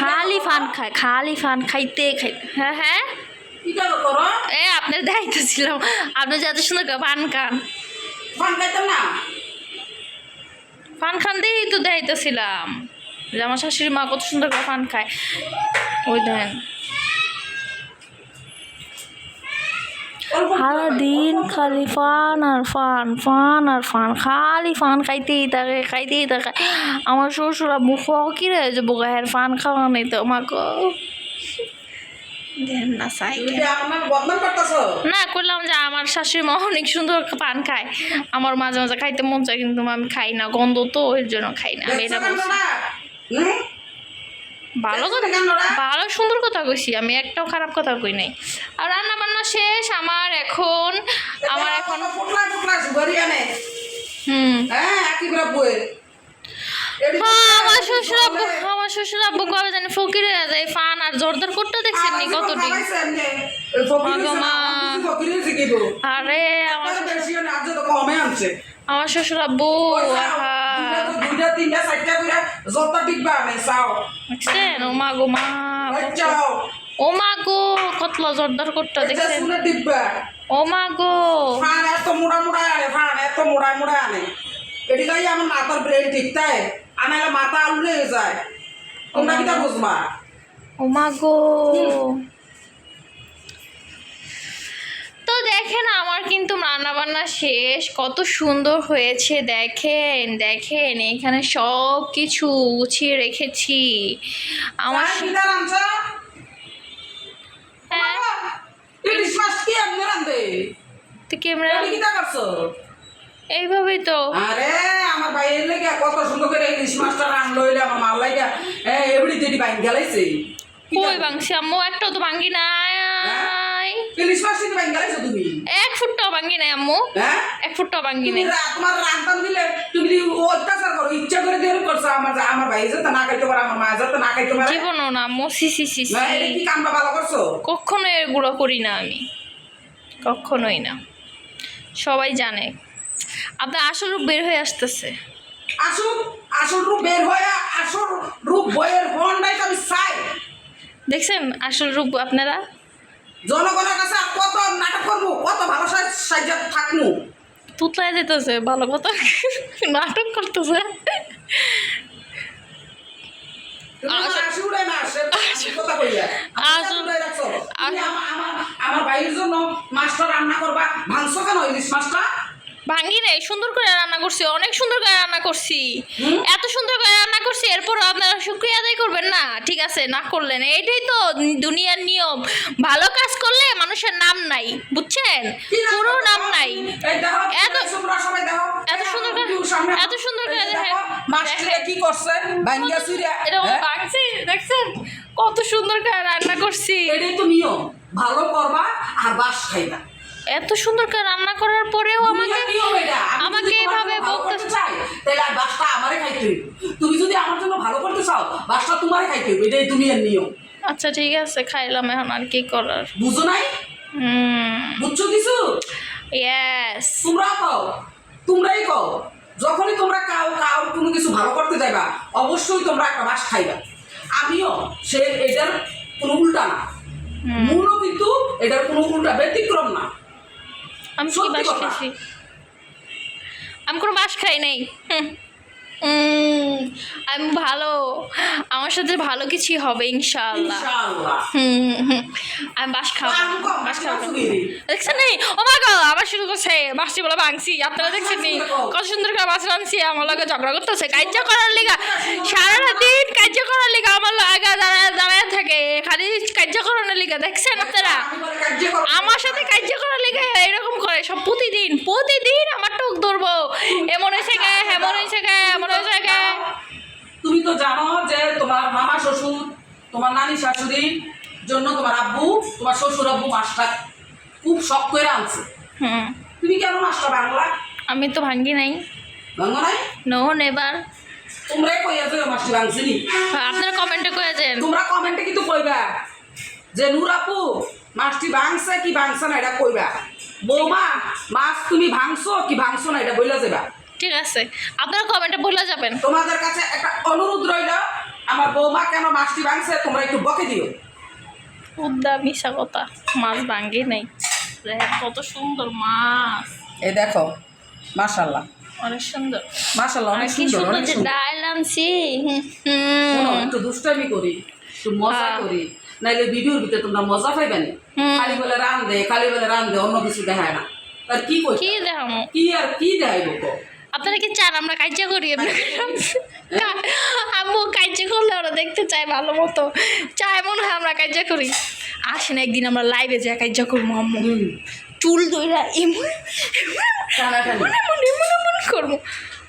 খালি ফান খায় খালি ফান খাইতে খাইতে হ্যাঁ হ্যাঁ? এ আপনার দেখাইতেছিলাম আপনি যত সুন্দর ফান খান। ফান ফান খান দিয়েই তো দেখাইতেছিলাম। যে আমার শাশুড়ি মা কত সুন্দর করে ফান খায়। ওই দেন। সারাদিন খালি ফান আর ফান ফান আর ফান খালি ফান খাইতেই থাকে খাইতেই থাকে। আমার শ্বশুরা মুখ কি রে যে বোগাহের ফান খাওয়া নেই তো আমাকে না করলাম যে আমার শাশুড়ি মা অনেক সুন্দর পান খায়। আমার মাঝে মাঝে খাইতে মন চায় কিন্তু আমি খাই না গন্ধ তো ওই জন্য খাই না আমি এটা বলছি। ভালো কথা ভালো সুন্দর কথা কইছি আমি একটাও খারাপ কথা কই নাই। আর রান্না বান্না শেষ আমার এখন আমার এখন হুম। হ্যাঁ একই করে বই আমার শ্বশুর আব্বু আমার শ্বশুর আব্বু কবে জানি ফকির যায় ফান আর জোরদার করতে দেখছেন নি আরে আমার আমার শ্বশুর আব্বু দেখছেন? ও মা গো মা ও মা গো কতলা জোরদার করতে এটা দেখছেন? ও মা গো। এত মোড়া মোড়া আনে ফান এত মোড়া মোড়া আনে। এটি গাই আমার মাথার ব্রেন ঠিকতাই আনালে মাথা আলু হয়ে যায়। তোমরা কিটা বুঝবা? ও মা গো দেখেন আমার কিন্তু রান্না বান্না শেষ। কত সুন্দর হয়েছে দেখেন দেখেন এখানে সব কিছু গুছিয়ে রেখেছি। আমার হ্যাঁ। ক্যামেরা এইভাবেই তো। আরে আমার ভাইয়ের লেগে কত সুন্দর করে ইলিশ মাছটা রান্না হইলে আমার লাগে দেরি বাইন গেলাইছে। কই আম্মু একটাও তো ভাঙ্গি নাই। তুমি? এক ফুটটাও ভাঙ্গি নাই আম্মু। হ্যাঁ? এক ফুটটাও ভাঙ্গি নাই। তোমার রান্তান দিলে তুমি অত্যাচার করো ইচ্ছা করে দিয়ে করছ? আমার আমার ভাই যাতে না খাইতে পারে আমার মা যাতে না খাইতে পারে। না আম্মু। সি সি সি কি কামটা ভালো করছ? কখনো এগুলো করি না আমি। কখনোই না। সবাই জানে। আপনার আসল রূপ বের হয়ে আসতেছে। আসল আসল রূপ বের হয়ে আসল রূপ বইয়ের ফোনটাই তো আমি চাই। দেখছেন? আসল রূপ আপনারা? জনগণের কাছে কত নাটক করব কত ভালো সাহায্য থাকব? তুতলায় যেতেছে ভালো কথা। নাটক করতেছে। আমার ভাইয়ের জন্য মাছটা রান্না করবা। মাংস কেন ইলিশ মাছটা? ভাঙ্গি রে সুন্দর করে রান্না করছি অনেক সুন্দর করে রান্না করছি। এত সুন্দর করে রান্না করছি এরপরও আপনারা শুক্রিয়া আদায় করবেন। না ঠিক আছে না করলেন। এইটাই তো দুনিয়ার নিয়ম। ভালো কাজ করলে মানুষের নাম নাই বুঝছেন? কোনো নাম নাই। এত- এত সুন্দর করে- এত সুন্দর করে। কি করছে? ভাঙ্গিয়া চুরিয়া এরকম হ্যাঁ? ভাঙছি দেখছেন? কত সুন্দর করে রান্না করছি। এটাই তো নিয়ম। ভালো করবা আর বাস খাইবা। এত সুন্দর করে রান্না করার পরেও আমাকে আমাকে এভাবে বকতে চাই তাহলে আর বাসটা আমারে খাইতে হইবে। তুমি যদি আমার জন্য ভালো করতে চাও বাসটা তোমারে খাইতে হইবে। এটাই দুনিয়ার নিয়ম। আচ্ছা ঠিক আছে খাইলাম এখন আর কি করার। বুঝো নাই? হুম। বুঝছ কিছু? ইয়েস তোমরা কও তোমরাই কও যখনই তোমরা কাউ কাউ কোনো কিছু ভালো করতে যাইবা অবশ্যই তোমরা একটা বাস খাইবা। আমিও সে এটার কোনো উল্টা না। মূলও কিন্তু এটার কোনো উল্টা ব্যতিক্রম না। আমি কি বাস। খাইছি আমি কোনো বাস খাই নাই হুম। আমি ভালো। আমার সাথে ভালো কিছুই হবে ইনশাআল্লাহ। ইনশাআল্লাহ। হুম। আমি বাস খাব। বাস খাব দেখছেন নেই ও মা গো আবার শুরু করছে। বাসটি বলে ভাঙছি। আপনারা দেখছেন নি? কত সুন্দর করে বাস রাঁধছি আমার লগে ঝগড়া করতেছে। কার্য করার লিগা সারাটা দিন কার্য করার লিগা আমার লাগা দাঁড়ায় দাঁড়ায় থাকে। খালি কার্য করানোর লিগা। দেখছেন আপনারা। আমার সাথে কার্য করার লিগে এরকম করে। সব প্রতিদিন প্রতিদিন আমার টক ধরবো। এমন হয়েছে গে এমন হয়েছে গে তো জানো যে তোমার মামা শ্বশুর তোমার নানি শাশুড়ি জন্য তোমার আব্বু তোমার শ্বশুর আব্বু মাছটা খুব শখ করে আনছে। তুমি কেন মাছটা বাংলা? আমি তো ভাঙ্গি নাই। বাংলা নাই? নো নেবার তোমরাই কইয়া যে মাছটি ভাঙছিনি আপনারা কমেন্টে তোমরা কমেন্টে কিন্তু কইবা যে নূর আপু মাছটি ভাঙছে কি ভাঙছে না এটা কইবা। বৌমা মাছ তুমি ভাঙছো কি ভাঙছো না এটা বইলা যাবা ঠিক আছে। আপনারা কমেন্টে বলে যাবেন। তোমাদের কাছে একটা অনুরোধ রইল আমার বৌমা কেন মাছটি ভাঙছে তোমরা একটু বকে দিও। উদ্দা মিশা কথা মাছ ভাঙ্গে নাই। কত সুন্দর মাছ। এই দেখো মাশাল্লাহ অনেক সুন্দর। মাশাল্লাহ অনেক কি সুন্দর সুন্দর অনেক যে সুন্দর। ডাল আনছি হুম একটু দুষ্টামি করি একটু মজা হ্যাঁ। করি। নাইলে ভিডিওর ভিতরে তোমরা মজা পাইবে না। খালি বলে রান দে খালি বলে রান দে অন্য কিছু দেখায় না। আর কি কই কি দেখামো কি আর কি দেখাইব আপনারা কি চান আমরা কাজা করি? আম্মু কাজা করলে ওরা দেখতে চায় ভালো মতো। চায় মনে হয় আমরা কাজা করি। আসেন একদিন আমরা লাইভে যাই কাজা করব আম্মু। চুল দইরা এমন এমন এমন এমন করব।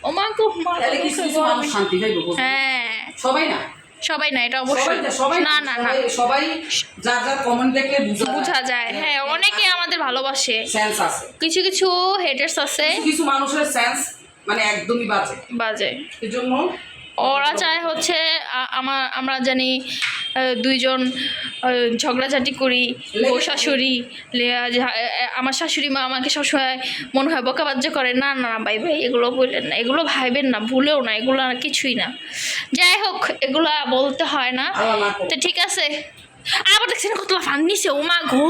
ও মা গো কিছু কিছু মানুষ শান্তি পাইব গো। হ্যাঁ। সবাই না? সবাই না এটা অবশ্যই। না না না সবাই- যার যার কমেন্ট দেখলে বোঝা যায়। হ্যাঁ অনেকে আমাদের ভালোবাসে। সেন্স আছে। কিছু কিছু হেটার্স আছে। কিছু মানুষের সেন্স মানে একদমই বাজে। বাজে। এই জন্য ওরা চায় হচ্ছে আমার আমরা জানি দুইজন ঝগড়াঝাটি করি বউ শাশুড়ি আমার শাশুড়ি মা আমাকে সবসময় মনে হয় বকাবাজ্য করে না না ভাই ভাই এগুলো বললেন না এগুলো ভাইবেন না ভুলেও না এগুলো আর কিছুই না। যাই হোক এগুলো বলতে হয় না। তো ঠিক আছে। আবার দেখছেন কতলা ফান নিছে ও মা গো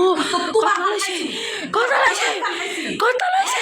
কত লইছে কত লইছে কত লইছে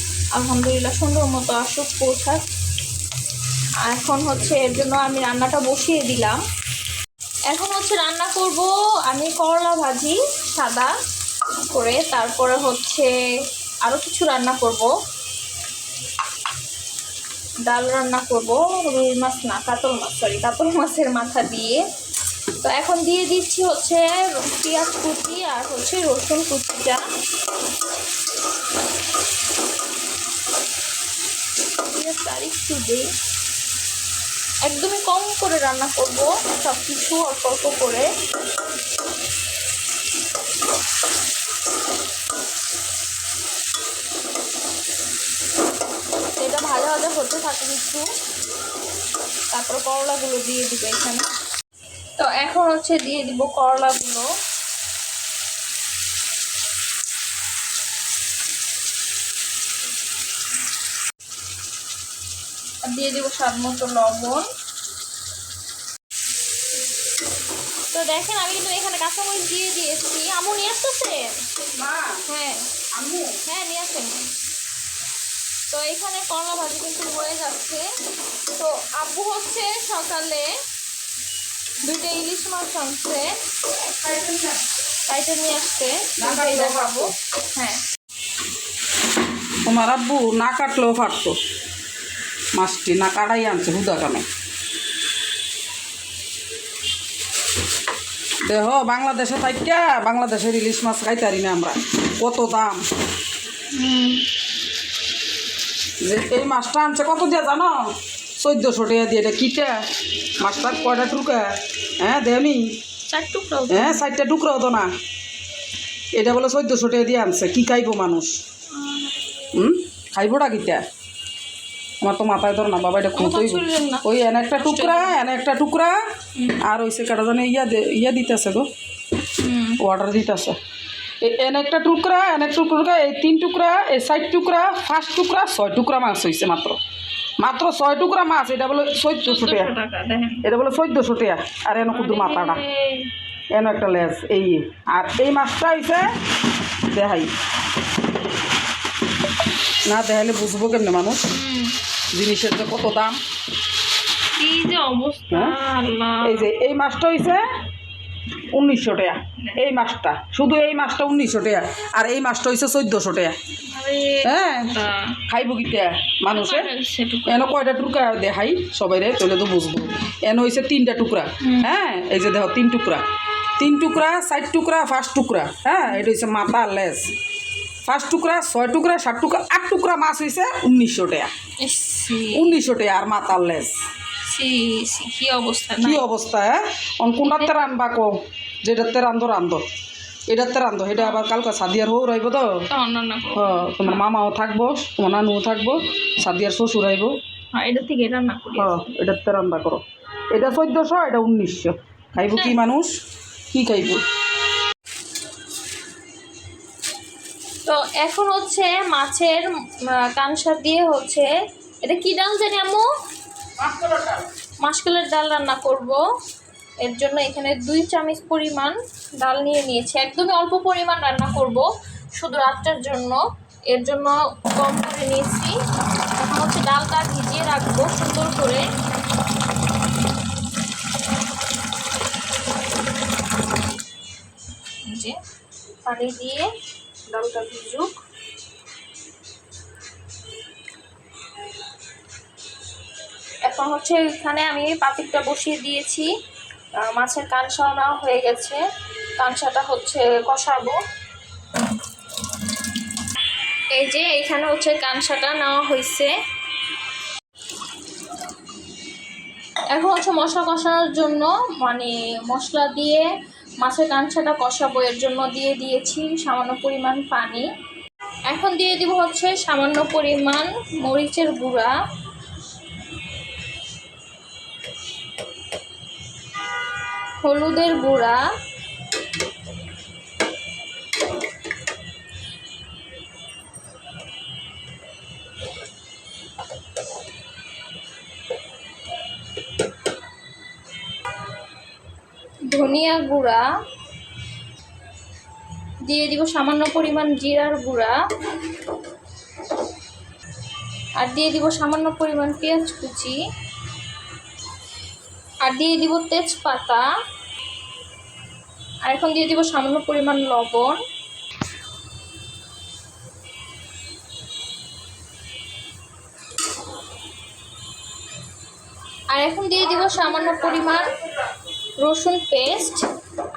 আলহামদুলিল্লাহ, সুন্দর মতো আসুক, পৌঁছাক। এখন হচ্ছে এর জন্য আমি রান্নাটা বসিয়ে দিলাম। এখন হচ্ছে রান্না করব আমি করলা ভাজি, সাদা করে। তারপরে হচ্ছে আরও কিছু রান্না করব। ডাল রান্না করব, রুই মাছ না, কাতল মাছ সরি কাতল মাছের মাথা দিয়ে। তো এখন দিয়ে দিচ্ছি হচ্ছে পেঁয়াজ কুচি আর হচ্ছে রসুন কুচিটা। আর একটু দিই একদমই কম করে রান্না করব সব কিছু অল্প অল্প করে। এটা ভাজা ভাজা হতে থাকে একটু। তারপর করলাগুলো দিয়ে দিব এখানে। তো এখন হচ্ছে দিয়ে দিব করলাগুলো। দিয়ে দিব স্বাদ মতো লবণ। তো দেখেন আমি কিন্তু এখানে কাঁচামরিচ দিয়ে দিয়েছি। আমু নিয়ে আসতেছে? মা হ্যাঁ। হ্যাঁ নিয়ে আসেন। তো এখানে করলা ভাজি কিন্তু হয়ে যাচ্ছে। তো আব্বু হচ্ছে সকালে দুইটা ইলিশ মাছ আনছে। কাইটে নিয়ে আসছে। দেখাবো। হ্যাঁ। তোমার আব্বু না কাটলেও পারতো মাছটি না কাটাই আনছে হুদা কামে। দেহ বাংলাদেশে থাইকা বাংলাদেশের ইলিশ মাছ খাইতারি না আমরা। কত দাম। যে এই মাছটা আনছে কত দিয়ে জানো? চোদ্দোশো টাকা দিয়ে এটা কিটা? মাছটা কয়টা টুকা হ্যাঁ দেনি হ্যাঁ চারটা টুকরা হতো না। এটা বলে চোদ্দোশো টাকা দিয়ে আনছে কি খাইবো মানুষ? হুম? খাইবোটা কিটা? আমার তো মাথায় ধর না বাবা এটা খুঁতই ওই এনে একটা টুকরা এনে একটা টুকরা আর ওই সে কাটা জানে ইয়া ইয়া দিতেছে গো। ওয়াটার দিতেছে। এনে একটা টুকরা এনে একটা টুকরা এই তিন টুকরা এই সাইড টুকরা ফার্স্ট টুকরা ছয় টুকরা মাছ হয়েছে মাত্র। মাত্র ছয় টুকরা মাছ এটা বলে চোদ্দোশো টাকা। এটা বলে চোদ্দোশো টাকা আর এনে কুদু মাথাটা। এন একটা লেজ এই। আর এই মাছটা হইছে দেখাই। না দেখাইলে বুঝব কেমনে মানুষ? জিনিসের যে কত দাম? কি যে অবস্থা হ্যাঁ? এই যে এই মাছটা হইছে উনিশশো টাকা। এই মাছটা শুধু এই মাছটা উনিশশো টাকা। আর এই মাছটা হইছে চোদ্দোশো টাকা। হ্যাঁ? তা খাইব কিটা মানুষে? এনে কয়টা টুকরা দেখাই সবাই রে তাহলে তো বুঝব। এনে হয়েছে তিনটা টুকরা। হ্যাঁ? এই যে দেখো তিন টুকরা। তিন টুকরা চার টুকরা ফার্স্ট টুকরা। হ্যাঁ? এটা হচ্ছে মাথা লেজ। ফার্স্ট টুকরা ছয় টুকরা সাত টুকরা আট টুকরা মাছ হয়েছে উনিশশো টাকা। উনিশশো টাকা আর মাথার লেজ সি সি কি অবস্থা? কি অবস্থা হ্যাঁ? কোনটাতে রানবা কো? যেটাতে রান্ধো রান্ধো। এটাতে রান্ধো এটা আবার কালকে সাদিয়ার হৌ রইব তো? হ্যাঁ, তোমার মামাও থাকব তোমার নানুও থাকব সাদিয়ার শ্বশুর আইব এটা থেকে রান্না করি। হ্যাঁ এটাতে রান্না করো। এটা চোদ্দশো এটা উনিশশো। খাইব কি মানুষ? কি খাইব? তো এখন হচ্ছে মাছের কানসা দিয়ে হচ্ছে এটা কি ডাল জানি আম্মু? মাসকলের ডাল। রান্না করব। এর জন্য এখানে দুই চামচ পরিমাণ ডাল নিয়ে নিয়েছি। একদমই অল্প পরিমাণ রান্না করব শুধু রাতটার জন্য। এর জন্য কম করে নিয়েছি। এখন হচ্ছে ডালটা ভিজিয়ে রাখব সুন্দর করে। পানি দিয়ে ডালটা ভিজুক। এখন হচ্ছে এখানে আমি পাতিকটা বসিয়ে দিয়েছি। মাছের কানসাও নেওয়া হয়ে গেছে। কানসাটা হচ্ছে কষাবো। এই যে এখানে হচ্ছে কানসাটা নেওয়া হয়েছে এখন হচ্ছে মশলা কষানোর জন্য মানে মশলা দিয়ে মাছের কাঁচাটা কষাবো, এর জন্য দিয়ে দিয়েছি সামান্য পরিমাণ পানি। এখন দিয়ে দিব হচ্ছে সামান্য পরিমাণ মরিচের গুঁড়া। হলুদের গুঁড়া। ধনিয়া গুঁড়া। দিয়ে দিব সামান্য পরিমাণ জিরার গুঁড়া। আর দিয়ে দিব সামান্য পরিমাণ পেঁয়াজ কুচি। আর দিয়ে দিব তেজপাতা। আর এখন দিয়ে দিব সামান্য পরিমাণ লবণ। আর এখন দিয়ে দিব সামান্য পরিমাণ রসুন পেস্ট।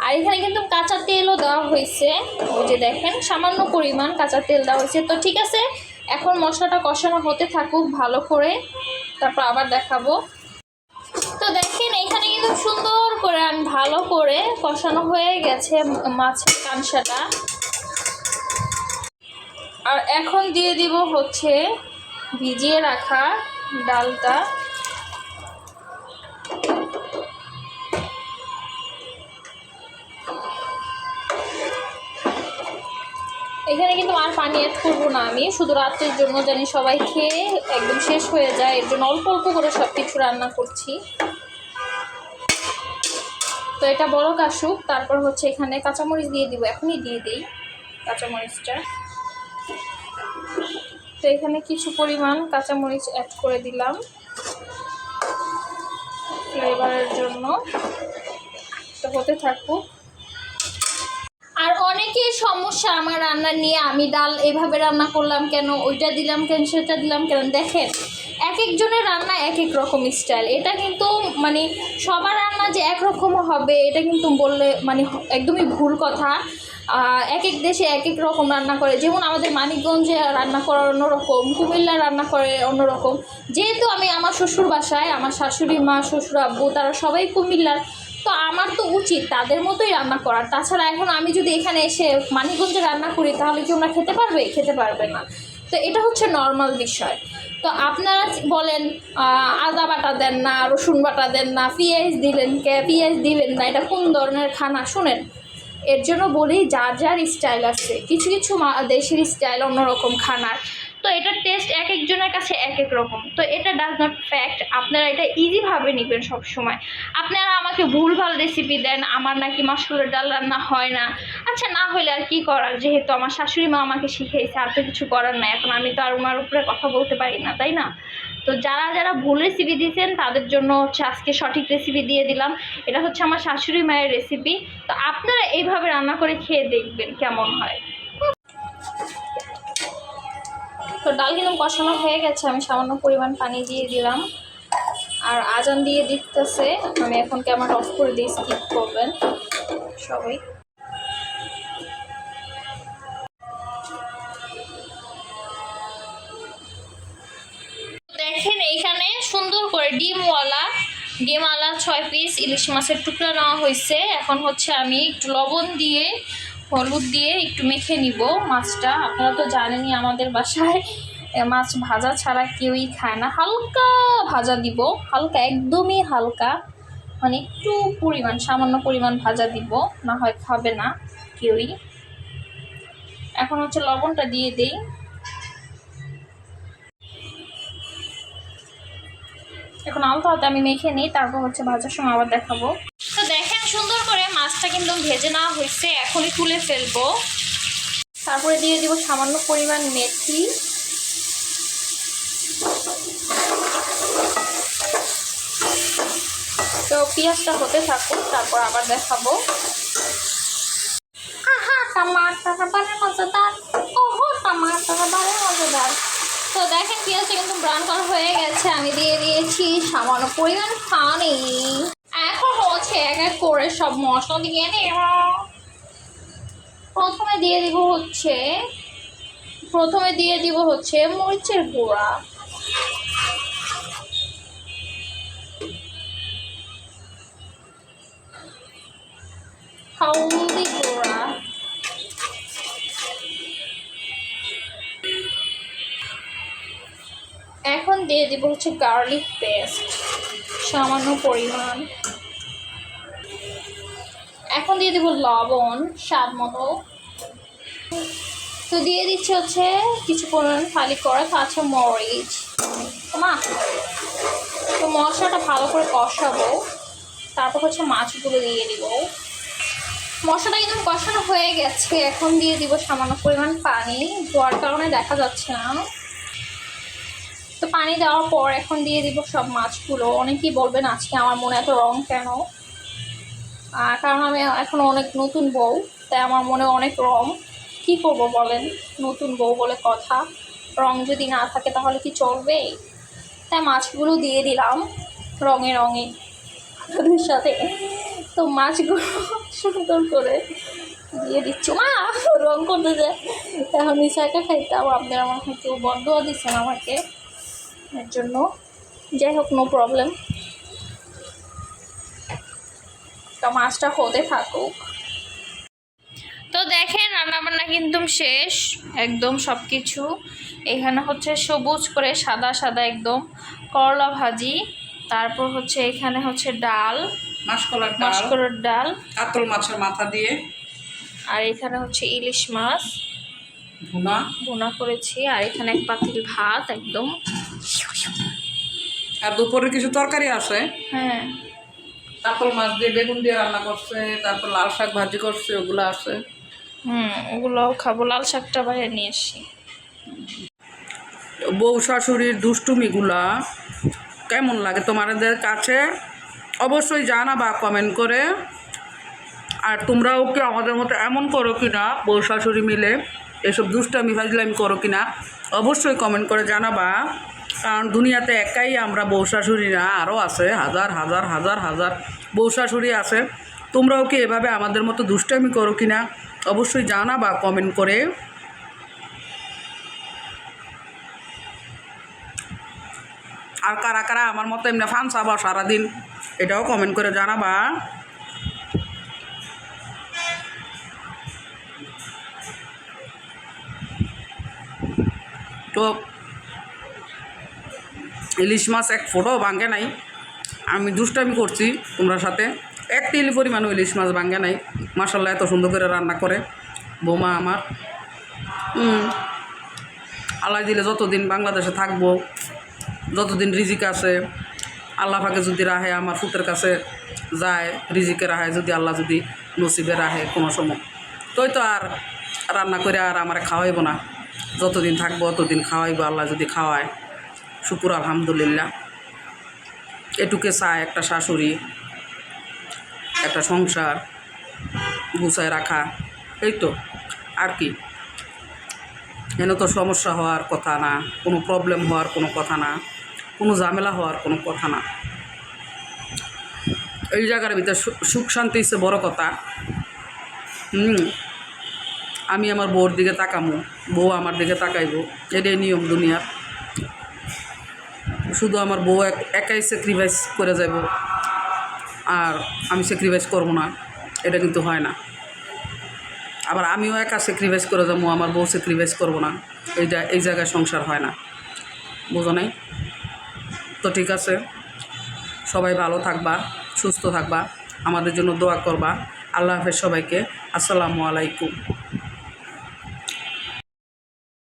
আর এখানে কিন্তু কাঁচা তেলও দেওয়া হয়েছে। ওই যে দেখেন, সামান্য পরিমাণ কাঁচা তেল দেওয়া হয়েছে। তো ঠিক আছে, এখন মশলাটা কষানো হতে থাকুক ভালো করে। তারপর আবার দেখাবো তো দেখেন এখানে কিন্তু সুন্দর করে আমি ভালো করে কষানো হয়ে গেছে মাছের কাঁসাটা আর এখন দিয়ে দিব হচ্ছে ভিজিয়ে রাখা ডালটা। এখানে কিন্তু আর পানি অ্যাড করব না আমি, শুধু রাত্রের জন্য জানি সবাই খেয়ে একদম শেষ হয়ে যায়। এর জন্য অল্প অল্প করে সব কিছু রান্না করছি। তো এটা বড় কাশুক, তারপর হচ্ছে এখানে কাঁচামরিচ দিয়ে দিব, এখনই দিয়ে দিই কাঁচামরিচটা। তো এখানে কিছু পরিমাণ কাঁচামরিচ অ্যাড করে দিলাম ফ্লেভারের জন্য। তো হতে থাকুক। আর অনেকের সমস্যা আমার রান্না নিয়ে, আমি ডাল এভাবে রান্না করলাম কেন, ওইটা দিলাম কেন, সেটা দিলাম কেন, দেখেন। এক একজনের রান্না এক এক রকম স্টাইল এটা কিন্তু মানে সবার রান্না যে একরকম হবে, এটা কিন্তু বললে মানে একদমই ভুল কথা। এক এক দেশে এক এক রকম রান্না করে। যেমন আমাদের মানিকগঞ্জে রান্না করা অন্যরকম, কুমিল্লা রান্না করে অন্যরকম। যেহেতু আমি আমার শ্বশুর বাসায়, আমার শাশুড়ি মা, শ্বশুর আব্বু, তারা সবাই কুমিল্লার, তো আমার তো উচিত তাদের মতোই রান্না করার তাছাড়া এখন আমি যদি এখানে এসে মানিকগঞ্জে রান্না করি, তাহলে কি ওরা খেতে পারবে? খেতে পারবে না। তো এটা হচ্ছে নর্মাল বিষয়। তো আপনারা বলেন আদা বাটা দেন না, রসুন বাটা দেন না, পিঁয়াজ দিলেন কে, পিঁয়াজ দিবেন না, এটা কোন ধরনের খানা? শুনেন, এর জন্য বলি যার যার স্টাইল আছে। কিছু কিছু দেশের স্টাইল অন্যরকম খানার। তো এটার টেস্ট এক একজনের কাছে এক এক রকম। তো এটা ডাজ নট ফ্যাক্ট আপনারা এটা ইজিভাবে নেবেন সব সময় আপনারা আমাকে ভুলভাল রেসিপি দেন, আমার নাকি মাসকলের ডাল রান্না হয় না। আচ্ছা না হলে আর কি করার? যেহেতু আমার শাশুড়ি মা আমাকে শিখিয়েছে আর তো কিছু করার নাই। এখন আমি তো আর ওনার উপরে কথা বলতে পারি না, তাই না? তো যারা যারা ভুল রেসিপি দিয়েছেন, তাদের জন্য হচ্ছে আজকে সঠিক রেসিপি দিয়ে দিলাম। এটা হচ্ছে আমার শাশুড়ি মায়ের রেসিপি তো আপনারা এইভাবে রান্না করে খেয়ে দেখবেন কেমন হয়। তো ডাল কিন্তু কষানো হয়ে গেছে, আমি সামান্য পরিমাণ পানি দিয়ে দিলাম। আর আজান দিয়ে দিতেছে, আমি এখন ক্যামেরা অফ করে দিয়ে স্কিপ করবেন সবাই। দেখেন এইখানে সুন্দর করে ডিমওয়ালা ডিমালা ছয় পিস ইলিশ মাছের টুকরা নেওয়া হয়েছে। এখন হচ্ছে আমি একটু লবণ দিয়ে হলুদ দিয়ে একটু মেখে নিব মাছটা। আপনারা তো জানেনই আমাদের বাসায় মাছ ভাজা ছাড়া কেউই খায় না। হালকা ভাজা দিব, হালকা, একদমই হালকা। মানে একটু পরিমাণ, সামান্য পরিমাণ ভাজা দিব, না হয় খাবে না কেউই। এখন হচ্ছে লবণটা দিয়ে দেই। এখন আলতো হাতে আমি মেখে নিই, তারপর হচ্ছে ভাজার সময় আবার দেখাবো তো দেখেন সুন্দর করে মাছটা কিন্তু ভেজে নেওয়া হয়েছে, এখনই তুলে ফেলব। তারপরে দিয়ে দিব সামান্য পরিমাণ মেথি। তো পেঁয়াজটা হতে থাকুক, তারপর আবার দেখাবো। মজাদার। মজাদার। তো দেখেন, পেঁয়াজটা কিন্তু ব্রাউন কালার হয়ে গেছে। আমি দিয়ে দিয়েছি সামান্য পরিমাণ পানি। এক এক করে সব মশলা দিয়ে নেব প্রথমে দিয়ে দিব হচ্ছে, প্রথমে দিয়ে দিব হচ্ছে মরিচের গুঁড়া। হলদি গুঁড়া। এখন দিয়ে দিব হচ্ছে গার্লিক পেস্ট, সামান্য পরিমাণ। এখন দিয়ে দিব লবণ, স্বাদ মতো। তো দিয়ে দিচ্ছি হচ্ছে কিছু পরিমাণ ফালি করা, তো আছে মরিচ। মা তো মশলাটা ভালো করে কষাবো। তারপর হচ্ছে মাছগুলো দিয়ে দিব। মশলাটা একদম কষানো হয়ে গেছে। এখন দিয়ে দিব সামান্য পরিমাণ পানি। ধোয়ার কারণে দেখা যাচ্ছে না। তো পানি দেওয়ার পর এখন দিয়ে দিব সব মাছগুলো। অনেকেই বলবেন আজকে আমার মনে এত রং কেন? কারণ আমি এখন অনেক নতুন বউ, তাই আমার মনে অনেক রং। কি করব বলেন? নতুন বউ বলে কথা। রং যদি না থাকে তাহলে কি চলবে? তাই মাছগুলো দিয়ে দিলাম, রঙে রঙে। আপনাদের সাথে তো মাছগুলো সুন্দর করে দিয়ে দিচ্ছি। মা, রং করতে যায় এখন নিচে খাইতাম, আপনারা আমার কেউ বন্ধ দিচ্ছেন আমাকে। এর জন্য যাই হোক নো প্রবলেম তো মাছটা হতে থাকুক। তো দেখেন রান্নাবান্না কিন্তু শেষ একদম সব কিছু এখানে হচ্ছে সবুজ করে সাদা সাদা একদম করলা ভাজি তারপর হচ্ছে এখানে হচ্ছে ডাল মাসকলার ডাল মাসকলার ডাল। কাতল মাছের মাথা দিয়ে। আর এখানে হচ্ছে ইলিশ মাছ। ভুনা। বোনা করেছি আর এখানে এক পাতিল ভাত একদম। আর দুপুরে কিছু তরকারি আছে? হ্যাঁ। কাতল মাছ দিয়ে বেগুন দিয়ে রান্না করছে তারপর লাল শাক ভাজি করছে ওগুলো আছে। হুম ওগুলোও খাব লাল শাকটা বাইরে নিয়ে এসি বউ শাশুড়ির দুষ্টুমিগুলা কেমন লাগে তোমাদের কাছে? অবশ্যই জানাবা কমেন্ট করে। আর তোমরাও কি আমাদের মতো এমন করো কি না বউ শাশুড়ি মিলে? এসব দুষ্টামি ফাজলামি করো কি না অবশ্যই কমেন্ট করে জানাবা। কারণ দুনিয়াতে একাই আমরা বউ শাশুড়ি না আরও আছে, হাজার হাজার হাজার হাজার বউ শাশুড়ি আছে। তোমরাও কি এভাবে আমাদের মতো দুষ্টামি করো কি না অবশ্যই জানাবা কমেন্ট করে। আর কারা কারা আমার মতো এমনি ফান চাবা সারাদিন, এটাও কমেন্ট করে জানাবা। তো ইলিশ মাছ এক ফোটো ভাঙ্গে নাই। আমি দুষ্টামি করছি তোমরা সাথে। এক তিল পরিমাণও ইলিশ মাছ ভাঙ্গে নাই। মাসাল্লাহ এত সুন্দর করে রান্না করে। বোমা আমার। আল্লাহ দিলে যতদিন বাংলাদেশে থাকব, যতদিন রিজিক আছে, আল্লাহ ফাঁকে যদি রাহে, আমার ফুতের কাছে যায় রিজিকে রাহে যদি, আল্লাহ যদি নসিবে রাহে, কোনো সময়। তোই তো আর রান্না করে আর আমার খাওয়াইব না। যতদিন থাকব ততদিন খাওয়াইবো, আল্লাহ যদি খাওয়ায়। শুকুর, আলহামদুলিল্লাহ। এটুকে চায় একটা শাশুড়ি, একটা সংসার গুছায় রাখা। এই তো, আর কি। এন তো সমস্যা হওয়ার কথা না, কোনো প্রবলেম হওয়ার কোনো কথা না, কোনো ঝামেলা হওয়ার কোনো কথা না। এই জায়গার ভিতরে সুখ শান্তি হচ্ছে বড় কথা। হুম, আমি আমার বউর দিকে তাকামো, বউ আমার দিকে তাকাইবো, এটাই নিয়ম দুনিয়ার। শুধু আমার বউ এক- একাই স্যাক্রিফাইস করে যাব আর আমি স্যাক্রিফাইস করব না, এটা কিন্তু হয় না। আবার আমিও একা স্যাক্রিফাইস করে যাব, আমার বউ স্যাক্রিফাইস করব না। এইটা, এই জায়গায় সংসার হয় না। বোঝো নাই? তো ঠিক আছে, সবাই ভালো থাকবা, সুস্থ থাকবা, আমাদের জন্য দোয়া করবা। আল্লাহ হাফেজ সবাইকে। আসসালামু আলাইকুম।